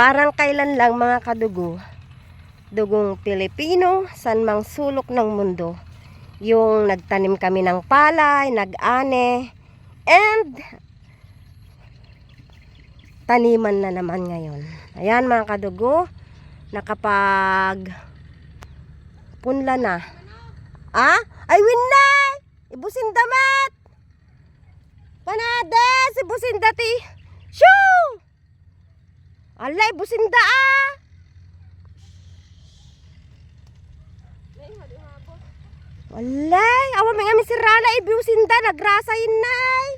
Parang kailan lang mga kadugo, dugong Pilipino, san mang sulok ng mundo. Yung nagtanim kami ng palay, nag-ane, and taniman na naman ngayon. Ayan mga kadugo, nakapag punla na. Ah? Ay, winay! Ibusin damat! Panades! Ibusin dati! Shoo! Alay, ibusin da ah! Walay, awa may nga sirala ibiusin da, nagrasa yun nay.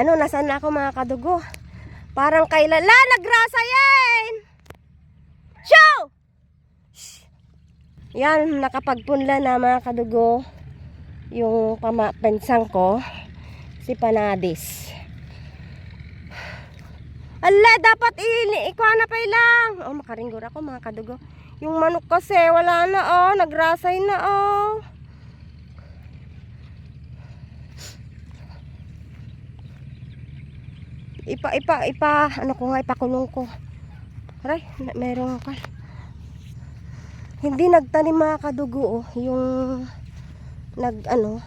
Ano, nasaan na ako mga kadugo? Parang kailan, la, nagrasa yan! Show! Yan, nakapagpunla na mga kadugo. Yung pama, pensang ko, si Panadis. Ala, dapat ikuha na pa lang. Oh, makaringgor ako mga kadugo. Yung manok kasi wala na oh, nagrasay na oh. Ipa ipa ipa ano ko nga ipakulong ko. Aray, meron ka. Hindi nagtanim mga kadugo oh, yung nag ano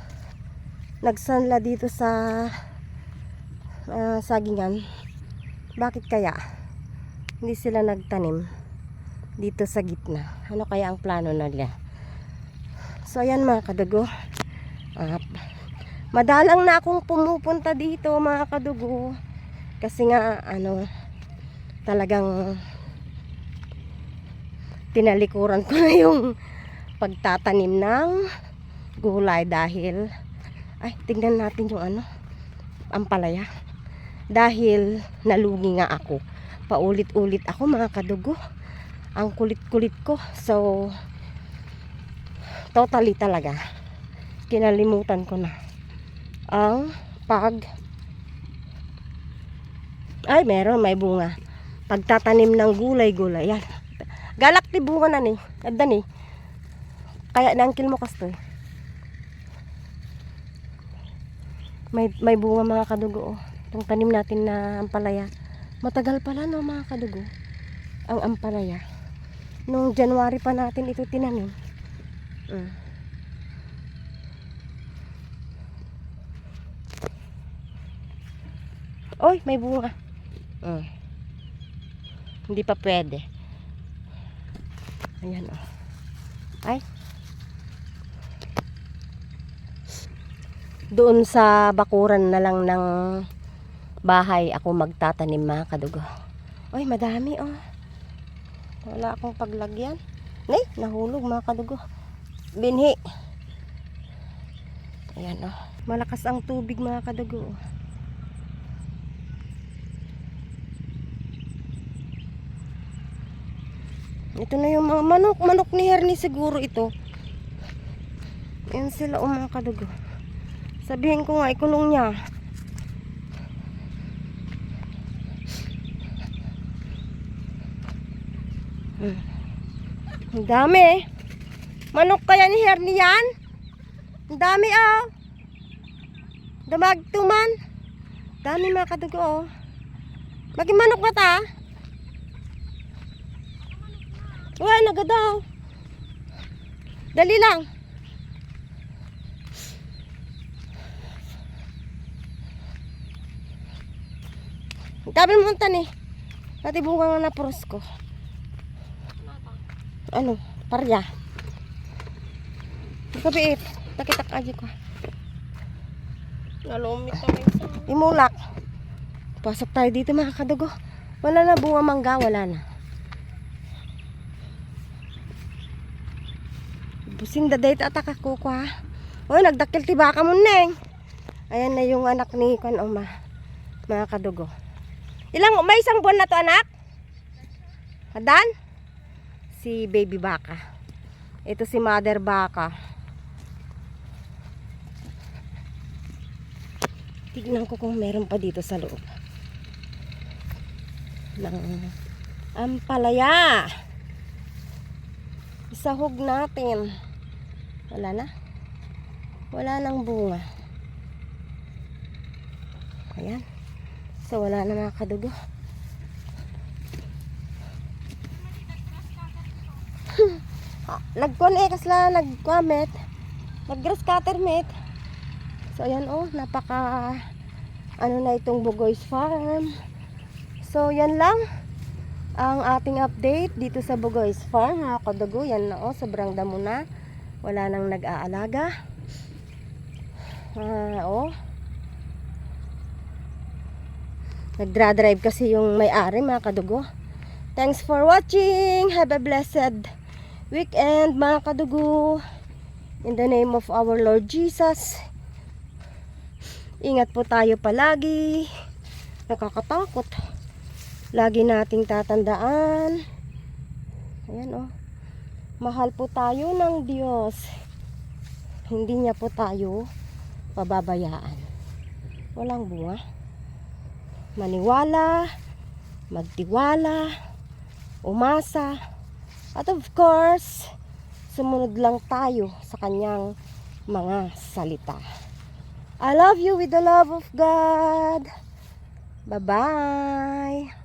nagsanla dito sa ah, sagingan. Bakit kaya? Hindi sila nagtanim dito sa gitna. Ano kaya ang plano nila? So ayan mga kadugo. Ah, madalang na akong pumupunta dito mga kadugo. Kasi nga ano talagang tinalikuran ko na yung pagtatanim ng gulay dahil ay tingnan natin yung ano ampalaya. Dahil nalugi nga ako. Paulit-ulit ako mga kadugo. Ang kulit-kulit ko. So totally talaga kinalimutan ko na ang pag ay meron may bunga. Pagtatanim ng gulay-gulay. Yan. Galak ti bunga na ni adda ni kaya nangkil mo kasto eh. May, may bunga mga kadugo oh. Itong tanim natin na ampalaya. Matagal pala no mga kadugo. Ang ampalaya. Nung January pa natin ito tinanim. Mm. Oy, may bunga. Mm. Hindi pa pwede. Ayan oh. Ay. Doon sa bakuran na lang ng bahay ako magtatanim mga kadugo. Oy, madami oh. Wala akong paglagyan. Nay, nahulog mga kadugo. Binhi. Ayan oh. Malakas ang tubig mga kadugo. oh. Ito na yung mga manok. Manok ni Herni siguro ito. Ayan sila o mga kadugo. Sabihin ko nga, ikulong niya. Hmm. Ang dami. Manok kaya ni Herni yan? Ang dami ah. Damagtuman. Dami mga kadugo oh. Maging manok na ta. Wala na daw. Dali lang. Tabi mo tan eh. Pati bunga nga na pros ko. Ano? Parya. Kapiit. Takitak aja ko. Nalumit kami sa... Imulak. Pasok tayo dito mga kadugo. Wala na bunga mangga. Wala na. Busing daday tatak ako ko ha. Oy, nagdakil ti baka mo neng. Ayan na yung anak ni Kwan Oma. Mga kadugo. Ilang, may isang buwan na to anak? Adan? Si baby baka. Ito si mother baka. Tignan ko kung meron pa dito sa loob. Ng ampalaya. Isahog natin. Wala na. Wala nang bunga. Ayan. So, wala na mga kadugo. Nagkuhan eh, kasla, nagkwamit. Nag-grass cutter, mate. So, ayan oh, napaka, ano na itong Bugoy's Farm. So, yan lang ang ating update dito sa Bugoy's Farm. Mga kadugo, yan na oh, sobrang damo na. Wala nang nag-aalaga. Ah, oh. Nagdra-drive kasi yung may-ari mga kadugo. Thanks for watching. Have a blessed weekend mga kadugo. In the name of our Lord Jesus. Ingat po tayo palagi. Nakakatakot. Lagi nating tatandaan. Ayan oh. Mahal po tayo ng Diyos. Hindi niya po tayo pababayaan. Walang bunga. Maniwala, magtiwala, umasa, at of course, sumunod lang tayo sa kanyang mga salita. I love you with the love of God. Bye-bye.